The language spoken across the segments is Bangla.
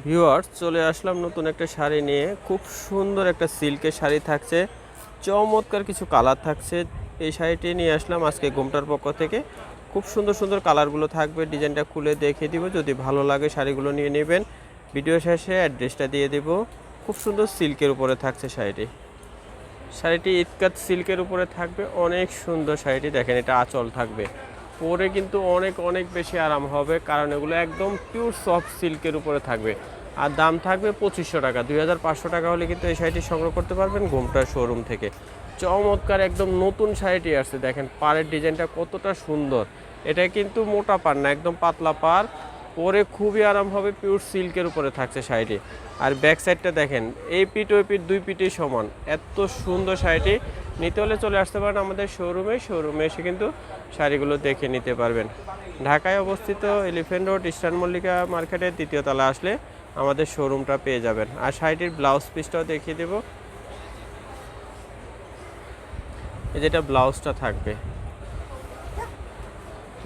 ভিউয়ার্স চলে আসলাম নতুন একটা শাড়ি নিয়ে। খুব সুন্দর একটা সিল্কের শাড়ি থাকছে। চমৎকার কিছু কালার থাকছে। এই শাড়িটি নিয়ে আসলাম আজকে ঘুমটার পক্ষ থেকে। খুব সুন্দর সুন্দর কালারগুলো থাকবে। ডিজাইনটা খুলে দেখে দিব। যদি ভালো লাগে শাড়িগুলো নিয়ে নেবেন। ভিডিও শেষে অ্যাড্রেসটা দিয়ে দেব। খুব সুন্দর সিল্কের উপরে থাকছে শাড়িটি। শাড়িটি ইতকাত সিল্কের উপরে থাকবে। অনেক সুন্দর শাড়িটি। দেখেন এটা আঁচল থাকবে। পরে কিন্তু অনেক অনেক বেশি আরাম হবে, কারণ এগুলো একদম পিওর সফট সিল্কের উপরে থাকবে। আর দাম থাকবে পঁচিশশো টাকা, দুই হাজার পাঁচশো টাকা হলে কিন্তু এই শাড়িটি সংগ্রহ করতে পারবেন ঘুমটার শোরুম থেকে। চমৎকার একদম নতুন শাড়িটি আসছে, দেখেন, পাড়ের ডিজাইনটা কতটা সুন্দর। এটা কিন্তু মোটা পার না, একদম পাতলা পার পরে খুবই আরাম হবে পিওর সিল্কের উপরে থাকছে শাড়িটি। আর ব্যাক সাইডটা দেখেন, এই পিঠ ওই পিঠ দুই পিঠই সমান। এত সুন্দর শাড়িটি, নিতে হলে চলে আসতে পারেন আমাদের শোরুমে শোরুমে এসে কিন্তু শাড়িগুলো দেখে নিতে পারবেন। ঢাকায় অবস্থিত এলিফেন্ট রোড ইস্টার্ন মল্লিকা মার্কেটের দ্বিতীয় তলা আসলে আমাদের শোরুমটা পেয়ে যাবেন। আর শাড়িটির ব্লাউজ পিসটাও দেখিয়ে দেব। যেটা ব্লাউজটা থাকবে।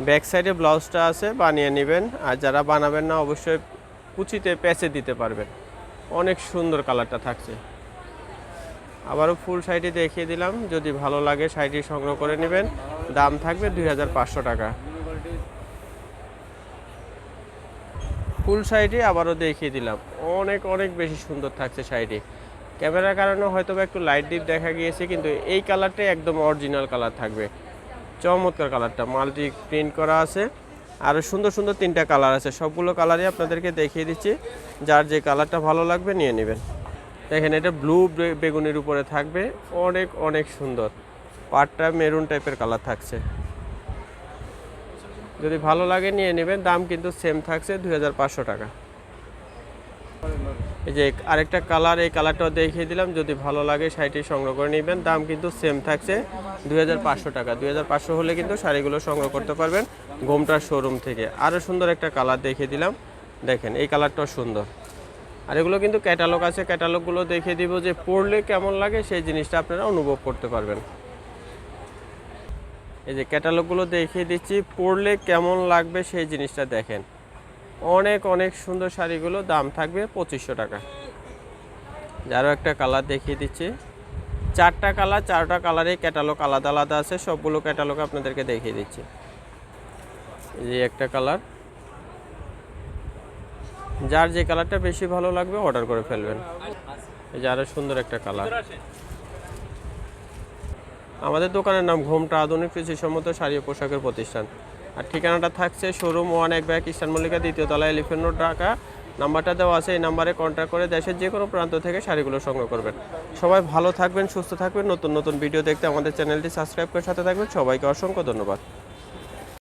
ব্যাক সাইডে ব্লাউজটা আছে, বানিয়ে নেবেন। আর যারা বানাবেন না, অবশ্যই কুচিতে প্যাচে দিতে পারবেন। অনেক সুন্দর কালারটা থাকছে। আবারও ফুল শাড়িটি দেখিয়ে দিলাম। যদি ভালো লাগে শাড়িটি সংগ্রহ করে নেবেন। দাম থাকবে দুই হাজার পাঁচশো টাকা। ফুল শাড়িটি আবারও দেখিয়ে দিলাম। অনেক অনেক বেশি সুন্দর থাকছে শাড়িটি ক্যামেরার কারণে হয়তো একটু লাইট ডিপ দেখা গিয়েছে, কিন্তু এই কালারটাই একদম অরিজিনাল কালার থাকবে। চমৎকার কালারটা। মাল্টি প্রিন্ট করা আছে। আরও সুন্দর সুন্দর তিনটা কালার আছে। সবগুলো কালারই আপনাদেরকে দেখিয়ে দিচ্ছি। যার যে কালারটা ভালো লাগবে নিয়ে নেবেন। দেখেন, এটা ব্লু বেগুনের উপরে থাকবে। অনেক অনেক সুন্দর। পাটটা মেরুন টাইপের কালার থাকছে। যদি ভালো লাগে নিয়ে নেবেন। দাম কিন্তু সেম থাকছে দুই হাজার পাঁচশো টাকা। এই যে আরেকটা কালার, এই কালারটাও দেখিয়ে দিলাম। যদি ভালো লাগে শাড়িটি সংগ্রহ করে নেবেন। দাম কিন্তু সেম থাকছে দুই হাজার পাঁচশো টাকা। দু হাজার পাঁচশো হলে কিন্তু শাড়িগুলো সংগ্রহ করতে পারবেন ঘোমটার শোরুম থেকে। আরও সুন্দর একটা কালার দেখিয়ে দিলাম। দেখেন, এই কালারটাও সুন্দর। আর এগুলো কিন্তু ক্যাটালগ আছে। ক্যাটালগুলো দেখিয়ে দিব যে পড়লে কেমন লাগে, সেই জিনিসটা আপনারা অনুভব করতে পারবেন। এই যে ক্যাটালগুলো দেখিয়ে দিচ্ছি পড়লে কেমন লাগবে সেই জিনিসটা দেখেন। অনেক অনেক সুন্দর শাড়িগুলো, দাম থাকবে পঁচিশশো টাকা। যারও একটা কালার দেখিয়ে দিচ্ছি। চারটা কালার, চারটা কালারের ক্যাটালগ আলাদা আলাদা আছে, সবগুলো ক্যাটালগ আপনাদেরকে দেখিয়ে দিচ্ছি। এই একটা কালার। যার যে কালারটা বেশি ভালো লাগবে অর্ডার করে ফেলবেন। এই যে আরও সুন্দর একটা কালার। আমাদের দোকানের নাম ঘোমটা আধুনিক কৃষিসম্মত শাড়ি ও পোশাকের প্রতিষ্ঠান। আর ঠিকানাটা থাকছে শোরুম ওয়ান এক ব্যাগ ইস্টার্ন মল্লিকা দ্বিতীয় তলায় এলিফেন্ট রোড, ঢাকা। নাম্বারটা দেওয়া আছে এই নাম্বারে কন্ট্যাক্ট করে দেশের যে কোনো প্রান্ত থেকে শাড়িগুলো সংগ্রহ করবেন। সবাই ভালো থাকবেন, সুস্থ থাকবেন। নতুন নতুন ভিডিও দেখতে আমাদের চ্যানেলটি সাবস্ক্রাইব করে সাথে থাকবেন। সবাইকে অসংখ্য ধন্যবাদ।